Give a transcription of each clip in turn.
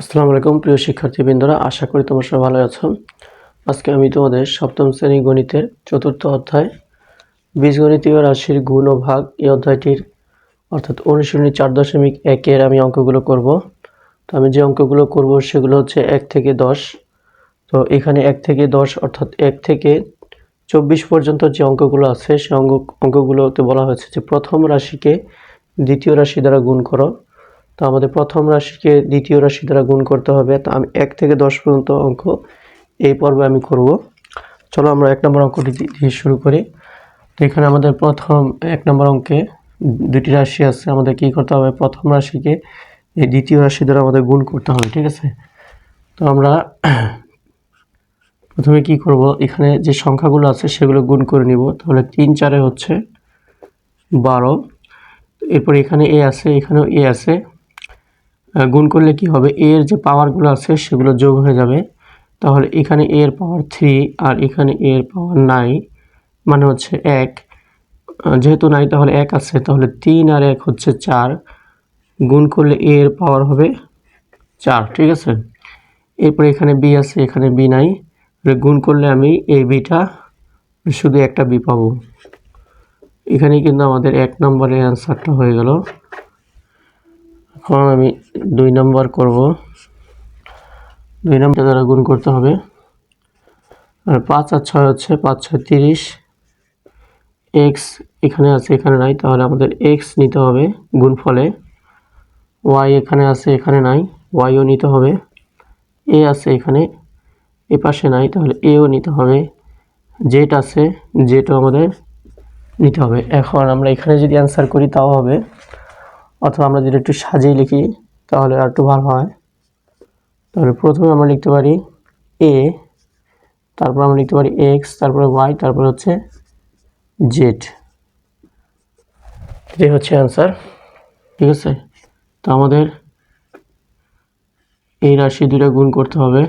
আসসালামু আলাইকুম, প্রিয় শিক্ষার্থীবৃন্দরা। আশা করি তোমরা সবাই ভালো আছো। আজকে আমি তোমাদের সপ্তম শ্রেণি গণিতের চতুর্থ অধ্যায় বীজগণিতীয় রাশির গুণ ও ভাগ এই অধ্যায়টির, অর্থাৎ অনুশীলনী চার দশমিক একের আমি অঙ্কগুলো করব। তো আমি যে অঙ্কগুলো করব সেগুলো হচ্ছে এক থেকে দশ। তো এখানে এক থেকে দশ, অর্থাৎ এক থেকে চব্বিশ পর্যন্ত যে অঙ্কগুলো আছে, সে অঙ্ক অঙ্কগুলোতে বলা হয়েছে যে প্রথম রাশিকে দ্বিতীয় রাশি দ্বারা গুণ করো। তো আমাদের প্রথম রাশিকে দ্বিতীয় রাশি দ্বারা গুণ করতে হবে। তো আমি এক থেকে দশ পর্যন্ত অঙ্ক এই পর্বে আমি করব। চলো আমরা এক নম্বর অঙ্কটি দিয়ে শুরু করি। তো এখানে আমাদের প্রথম এক নম্বর অঙ্কে দুটি রাশি আছে। আমাদের কি করতে হবে? প্রথম রাশিকে এই দ্বিতীয় রাশি দ্বারা আমাদের গুণ করতে হবে, ঠিক আছে? তো আমরা প্রথমে কি করব? এখানে যে সংখ্যাগুলো আছে সেগুলো গুণ করে নিব। তাহলে তিন চারে হচ্ছে বারো। এরপর এখানে এ আছে, এখানেও এ আছে। গুণ করলে কি হবে? এ এর যে পাওয়ারগুলো আছে, সেগুলো যোগ হয়ে যাবে। তাহলে এখানে এ এর পাওয়ার থ্রি আর এখানে এ এর পাওয়ার নাই মানে হচ্ছে এক। যেহেতু নাই তাহলে এক আছে, তাহলে তিন আর এক হচ্ছে চার। গুণ করলে এ এর পাওয়ার হবে চার, ঠিক আছে? এরপরে এখানে বি আছে, এখানে বি নাই। গুণ করলে আমি এই বিটা শুধু একটা বি পাবো। এখানে কিন্তু আমাদের এক নম্বরের অ্যান্সারটা হয়ে গেল। এখন আমি দুই নম্বর করব। দুই নম্বর দ্বারা গুণ করতে হবে। আর পাঁচ আর ছয় হচ্ছে পাঁচ, ছয়, তিরিশ। এক্স এখানে আছে, এখানে নাই, তাহলে আমাদের এক্স নিতে হবে গুণ ফলে ওয়াই এখানে আছে, এখানে নাই ওয়াইও নিতে হবে। এ আছে এখানে, এ পাশে নাই, তাহলে এও নিতে হবে। জেড আছে জেটও আমাদের নিতে হবে। এখন আমরা এখানে যদি অ্যান্সার করি তাও হবে। অথবা আমরা যদি একটু সাজিয়ে লিখি তাহলে আর একটু ভালো হয়। তাহলে প্রথমে আমরা লিখতে পারি এ তারপর আমরা লিখতে পারি এক্স তারপরে ওয়াই তারপর হচ্ছে জেড এটাই হচ্ছে অ্যান্সার ঠিক আছে? তো আমাদের এই রাশি দুটো গুণ করতে হবে।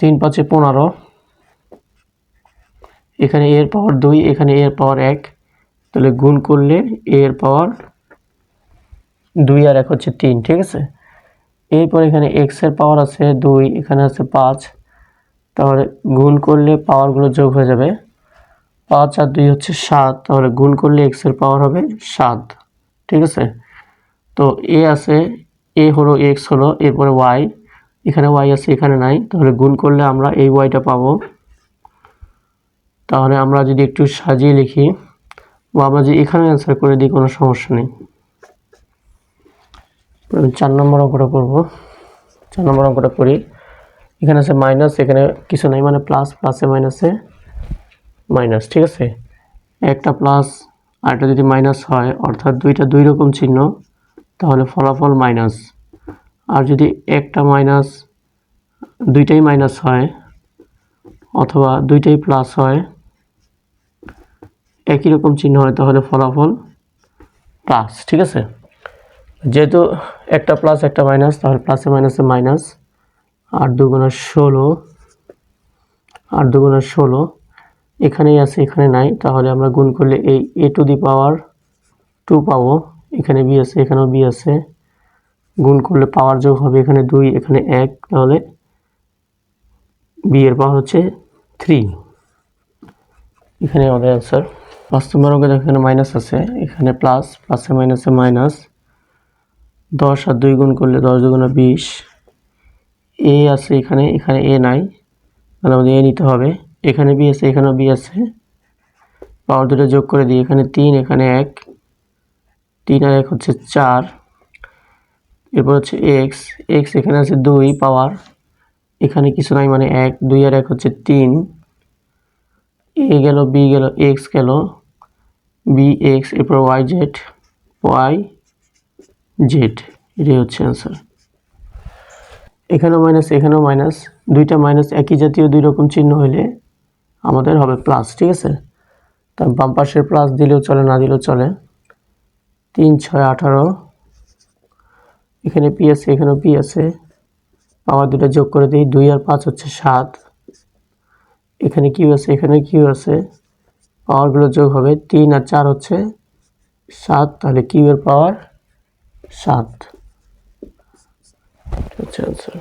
তিন পাঁচে পনেরো। এখানে এর পাওয়ার দুই এখানে এর পাওয়ার এক। তাহলে গুণ করলে এর পাওয়ার দুই আর এক হচ্ছে তিন, ঠিক আছে? এরপর এখানে এক্সের পাওয়ার আছে দুই, এখানে আছে পাঁচ। তাহলে গুণ করলে পাওয়ারগুলো যোগ হয়ে যাবে পাঁচ আর দুই হচ্ছে সাত। তাহলে গুণ করলে এক্সের পাওয়ার হবে সাত, ঠিক আছে? তো এ আছে এ হলো এক্স হলো, এরপরে ওয়াই এখানে ওয়াই আছে, এখানে নাই। তাহলে গুণ করলে আমরা এই ওয়াইটা পাবো। তাহলে আমরা যদি একটু সাজিয়ে লিখি, বা আমরা যদি এখানে অ্যান্সার করে দিই, কোনো সমস্যা নেই। চার নম্বর অঙ্কটা করব। চার নম্বর অঙ্কটা করি। এখানে আছে মাইনাস এখানে কিছু নাই মানে প্লাস প্লাসে মাইনাসে মাইনাস ঠিক আছে? একটা প্লাস আর একটা যদি মাইনাস হয়, অর্থাৎ দুইটা দুই রকম চিহ্ন, তাহলে ফলাফল মাইনাস আর যদি একটা মাইনাস দুইটাই মাইনাস হয়, অথবা দুইটাই প্লাস হয়, একই রকম চিহ্ন হয়, তাহলে ফলাফল প্লাস ঠিক আছে? যেহেতু একটা প্লাস একটা মাইনাস তাহলে প্লাসে মাইনাসে মাইনাস আট দুগুণা ষোলো, আট দুগুণা ষোলো, এখানেই আছে, এখানে নাই, তাহলে আমরা গুণ করলে এই এ টু দি পাওয়ার টু পাবো, এখানে বি আছে, এখানেও বি আছে, গুণ করলে পাওয়ার যোগ হবে এখানে দুই, এখানে এক, তাহলে বি এর পাওয়ার হচ্ছে থ্রি এখানে আমাদের অ্যান্সার পাঁচ নম্বর এখানে মাইনাস আছে, এখানে প্লাস প্লাসে মাইনাসে মাইনাস দশ আর দুই গুণ করলে দশ দুগুণা বিশ। এ আছে এখানে এখানে এ নাই। তাহলে আমাদের এ নিতে হবে। এখানে বি আছে, এখানেও বি আছে। পাওয়ার দুটো যোগ করে দিই। এখানে তিন, এখানে এক। তিন আর এক হচ্ছে চার। এরপর হচ্ছে এক্স এক্স এখানে আছে দুই, পাওয়ার। এখানে কিছু নাই মানে এক। দুই আর এক হচ্ছে তিন। এ গেল, বি গেল এক্স গেল। বি এক্স এরপর ওয়াই জেড ওয়াই জেড এটাই হচ্ছে অ্যান্সার এখানেও মাইনাস এখানেও মাইনাস দুইটা মাইনাস একই জাতীয় দুই রকম চিহ্ন হইলে আমাদের হবে প্লাস ঠিক আছে? তার বাম পাশের প্লাস দিলেও চলে, না দিলেও চলে। তিন, ছয়, আঠারো। এখানে পি আছে, এখানেও পি আছে। আবার দুটো যোগ করে দিই, দুই আর পাঁচ হচ্ছে সাত। এখানে কিউ আছে, এখানে কিউ আছে। পাওয়ারগুলো যোগ হবে, তিন আর চার হচ্ছে সাত, তাহলে কিউ এর পাওয়ার সাত। হচ্ছে অ্যান্সার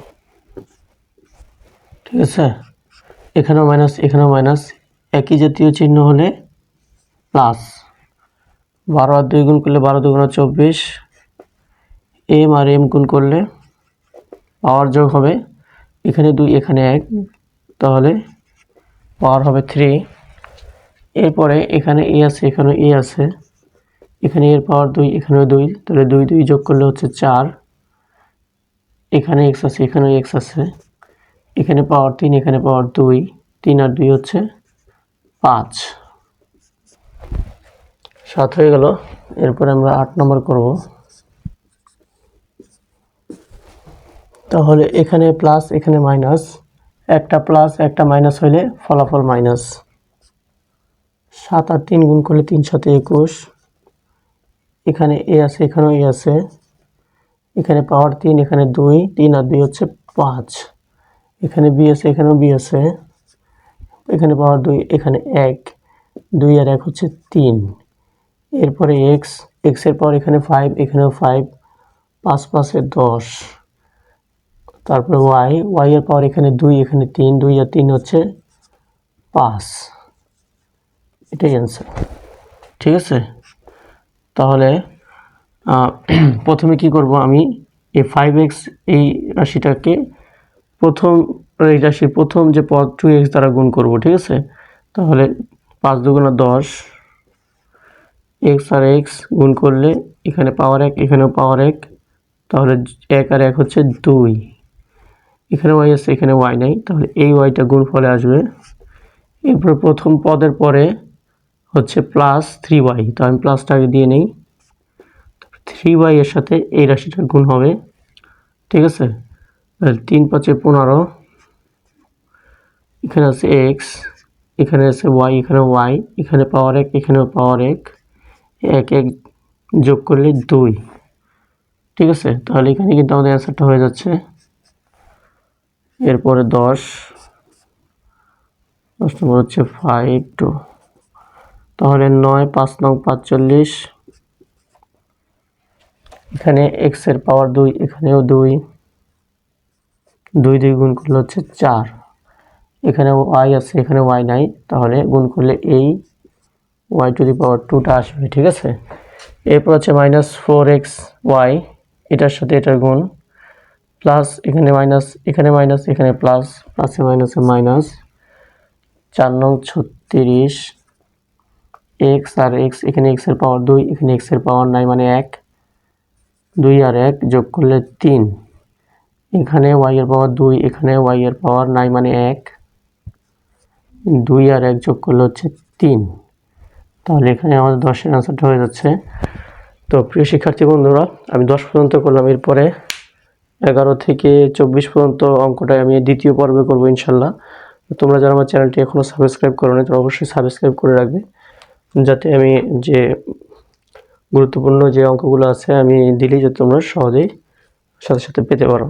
ঠিক আছে? এখানেও মাইনাস এখানেও মাইনাস একই জাতীয় চিহ্ন হলে প্লাস বারো আর দুই গুণ করলে বারো দুগুণ চব্বিশ। এম আর এম গুণ করলে পাওয়ার যোগ হবে এখানে দুই, এখানে এক। তাহলে পাওয়ার হবে থ্রি এরপরে এখানে এ আছে এখানে এ আছে। এখানে এর পাওয়ার দুই, এখানেও দুই, তাহলে দুই দুই যোগ করলে হচ্ছে চার। এখানে এক্স আছে, এখানেও এক্স আছে। এখানে পাওয়ার তিন, এখানে পাওয়ার দুই, তিন আর দুই হচ্ছে পাঁচ। সাত হয়ে গেল, এরপরে আমরা আট নম্বর করব। তাহলে এখানে প্লাস এখানে মাইনাস একটা প্লাস একটা মাইনাস হইলে ফলাফল মাইনাস সাত আর তিন গুণ করলে তিন, সাথে একুশ। এখানে এ আছে, এখানেও এ আছে। এখানে পাওয়ার তিন, এখানে দুই, তিন আর দুই হচ্ছে পাঁচ। এখানে বি আছে, এখানেও বি আছে। এখানে পাওয়ার দুই, এখানে এক। দুই আর এক হচ্ছে তিন। এরপরে এক্স এক্সের পর এখানে ফাইভ এখানেও ফাইভ পাঁচ, পাঁচে দশ। তারপরে ওয়াই ওয়াই এর পাওয়ার এখানে দুই, এখানে তিন, দুই আর তিন হচ্ছে পাঁচ। এটাই অ্যান্সার ঠিক আছে? তাহলে প্রথমে কি করব আমি? এই ফাইভ এক্স এই রাশিটাকে প্রথম এই রাশির প্রথম যে পদ টু এক্স দ্বারা গুণ করব, ঠিক আছে? তাহলে পাঁচ দুগুণা দশ এক্স আর এক্স গুণ করলে এখানে পাওয়ার এক, এখানেও পাওয়ার এক, তাহলে এক আর এক হচ্ছে দুই। এখানে ওয়াই আছে, এখানে ওয়াই নাই, তাহলে এই ওয়াইটা গুণ ফলে আসবে। এরপর প্রথম পদের পরে হচ্ছে প্লাস থ্রি ওয়াই তো আমি প্লাসটা আগে দিয়ে নেই। থ্রি ওয়াই এর সাথে এই রাশিটার গুণ হবে, ঠিক আছে? তিন পাঁচে পনেরো, এখানে আছে এক্স এখানে আছে ওয়াই এখানে ওয়াই এখানে পাওয়ার এক, এখানেও পাওয়ার এক এক এক যোগ করলে দুই, ঠিক আছে? তাহলে এখানে কিন্তু আমাদের অ্যান্সারটা হয়ে যাচ্ছে। এরপরে দশ দশ নম্বর হচ্ছে ফাইভ টু তাহলে নয়, পাঁচ নং পাঁচচল্লিশ। এখানে এক্সের পাওয়ার দুই, এখানেও দুই। দুই দুই গুণ করলে হচ্ছে চার। এখানে ওয়াই আছে এখানে ওয়াই নাই। তাহলে গুণ করলে এই ওয়াই টু দি পাওয়ার টুটা আসবে, ঠিক আছে? এরপর হচ্ছে মাইনাস ফোর এক্স ওয়াই এটার সাথে এটার গুণ। প্লাস এখানে মাইনাস এখানে মাইনাস এখানে প্লাস প্লাসে মাইনাসে মাইনাস চার নং ছত্রিশ। এক্স আর এক্স এখানে এক্সের পাওয়ার দুই, এখানে এক্সের পাওয়ার নাই মানে এক। দুই আর এক যোগ করলে তিন। এখানে ওয়াই এর পাওয়ার দুই, এখানে ওয়াই এর পাওয়ার নাই মানে এক। দুই আর এক যোগ করলে হচ্ছে তিন। তাহলে এখানে আমাদের দশের আনসারটা হয়ে যাচ্ছে। তো প্রিয় শিক্ষার্থী বন্ধুরা, আমি দশ পর্যন্ত করলাম, এরপরে এগারো থেকে চব্বিশ পর্যন্ত অঙ্কটা আমি দ্বিতীয় পর্বে করব ইনশাল্লাহ। তো তোমরা যারা আমার চ্যানেলটি এখনও সাবস্ক্রাইব করো না তারা অবশ্যই সাবস্ক্রাইব করে রাখবে। যাতে আমি যে গুরুত্বপূর্ণ যে অঙ্কগুলো আছে আমি দিলেই যাতে তোমরা সহজেই সাথে সাথে পেতে পারো।